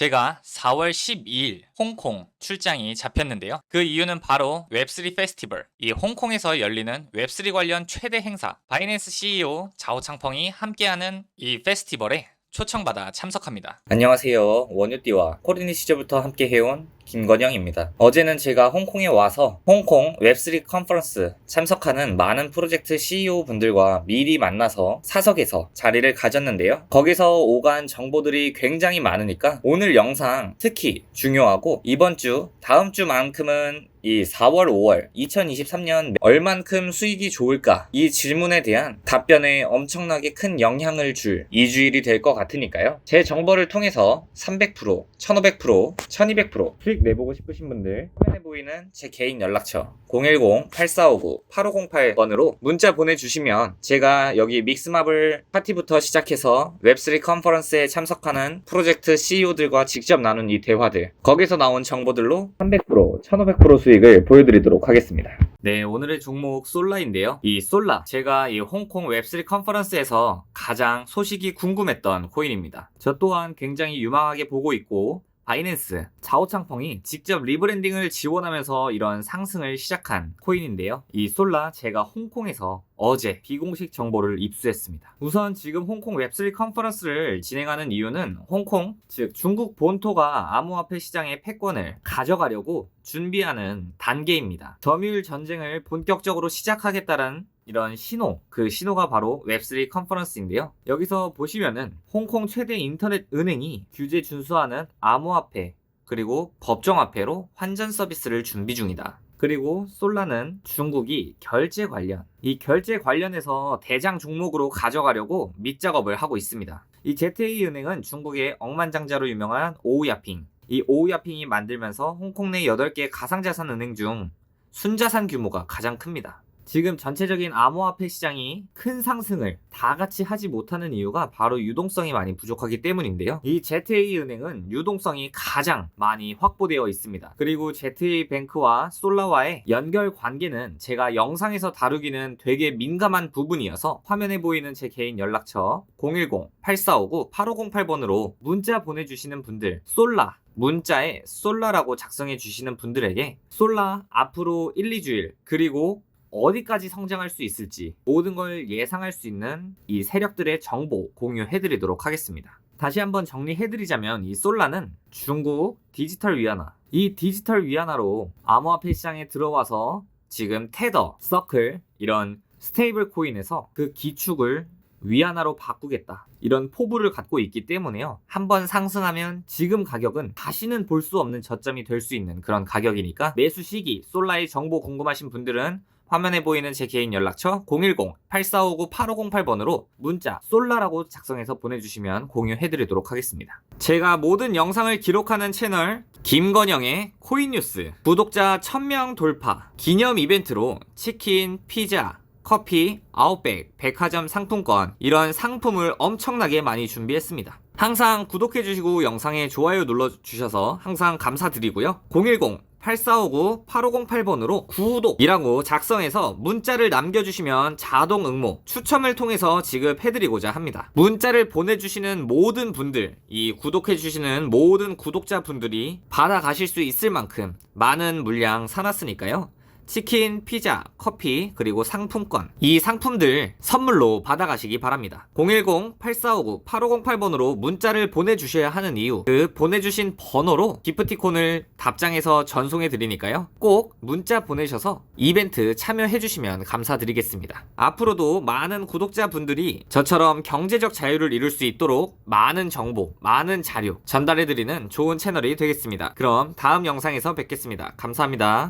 제가 4월 12일 홍콩 출장이 잡혔는데요. 그 이유는 바로 웹3 페스티벌. 이 홍콩에서 열리는 웹3 관련 최대 행사. 바이낸스 CEO 자오창펑이 함께하는 이 페스티벌에 초청받아 참석합니다. 안녕하세요. 원유띠와 코리니 시절부터 함께 해온 김건영입니다. 어제는 제가 홍콩에 와서 홍콩 웹3 컨퍼런스 참석하는 많은 프로젝트 CEO 분들과 미리 만나서 사석에서 자리를 가졌는데요. 거기서 오간 정보들이 굉장히 많으니까 오늘 영상 특히 중요하고 이번 주, 다음 주만큼은 이 4월, 5월 2023년 얼만큼 수익이 좋을까? 이 질문에 대한 답변에 엄청나게 큰 영향을 줄 2주일이 될 것 같으니까요. 제 정보를 통해서 300%, 1500%, 1200% 수익 내보고 싶으신 분들 화면에 보이는 제 개인 연락처 010-8459-8508번으로 문자 보내주시면 제가 여기 믹스마블 파티부터 시작해서 웹3 컨퍼런스에 참석하는 프로젝트 CEO들과 직접 나눈 이 대화들 거기서 나온 정보들로 300%, 1500% 수익을 보여드리도록 하겠습니다. 네, 오늘의 종목 솔라인데요. 이 솔라, 제가 이 홍콩 웹3 컨퍼런스에서 가장 소식이 궁금했던 코인입니다. 저 또한 굉장히 유망하게 보고 있고, 바이낸스, 자오창펑이 직접 리브랜딩을 지원하면서 이런 상승을 시작한 코인인데요. 이 솔라 제가 홍콩에서 어제 비공식 정보를 입수했습니다. 우선 지금 홍콩 웹3 컨퍼런스를 진행하는 이유는 홍콩, 즉 중국 본토가 암호화폐 시장의 패권을 가져가려고 준비하는 단계입니다. 점유율 전쟁을 본격적으로 시작하겠다는 이런 신호, 그 신호가 바로 웹3 컨퍼런스인데요. 여기서 보시면은 홍콩 최대 인터넷 은행이 규제 준수하는 암호화폐, 그리고 법정화폐로 환전 서비스를 준비 중이다. 그리고 솔라는 중국이 결제 관련, 이 결제 관련해서 대장 종목으로 가져가려고 밑작업을 하고 있습니다. 이 ZA 은행은 중국의 억만장자로 유명한 오우야핑, 이 오우야핑이 만들면서 홍콩 내 8개 가상자산 은행 중 순자산 규모가 가장 큽니다. 지금 전체적인 암호화폐 시장이 큰 상승을 다 같이 하지 못하는 이유가 바로 유동성이 많이 부족하기 때문인데요. 이 ZA 은행은 유동성이 가장 많이 확보되어 있습니다. 그리고 ZA 뱅크와 솔라와의 연결 관계는 제가 영상에서 다루기는 되게 민감한 부분이어서 화면에 보이는 제 개인 연락처 010-8459-8508번으로 문자 보내주시는 분들 솔라 문자에 솔라라고 작성해 주시는 분들에게 솔라 앞으로 1, 2주일 그리고 어디까지 성장할 수 있을지 모든 걸 예상할 수 있는 이 세력들의 정보 공유해드리도록 하겠습니다. 다시 한번 정리해드리자면 이 솔라는 중국 디지털 위안화 이 디지털 위안화로 암호화폐 시장에 들어와서 지금 테더, 서클 이런 스테이블 코인에서 그 기축을 위안화로 바꾸겠다. 이런 포부를 갖고 있기 때문에요. 한번 상승하면 지금 가격은 다시는 볼 수 없는 저점이 될 수 있는 그런 가격이니까 매수 시기 솔라의 정보 궁금하신 분들은 화면에 보이는 제 개인 연락처 010-8459-8508번으로 문자 솔라라고 작성해서 보내주시면 공유해드리도록 하겠습니다. 제가 모든 영상을 기록하는 채널 김건영의 코인뉴스 구독자 1000명 돌파 기념 이벤트로 치킨, 피자, 커피, 아웃백, 백화점 상품권 이런 상품을 엄청나게 많이 준비했습니다. 항상 구독해주시고 영상에 좋아요 눌러주셔서 항상 감사드리고요. 010 8459-8508번으로 구독이라고 작성해서 문자를 남겨주시면 자동 응모 추첨을 통해서 지급해드리고자 합니다. 문자를 보내주시는 모든 분들, 이 구독해주시는 모든 구독자분들이 받아가실 수 있을 만큼 많은 물량 사놨으니까요. 치킨, 피자, 커피, 그리고 상품권. 이 상품들 선물로 받아가시기 바랍니다. 010-8459-8508번으로 문자를 보내주셔야 하는 이유. 그 보내주신 번호로 기프티콘을 답장해서 전송해 드리니까요. 꼭 문자 보내셔서 이벤트 참여해주시면 감사드리겠습니다. 앞으로도 많은 구독자분들이 저처럼 경제적 자유를 이룰 수 있도록 많은 정보, 많은 자료 전달해드리는 좋은 채널이 되겠습니다. 그럼 다음 영상에서 뵙겠습니다. 감사합니다.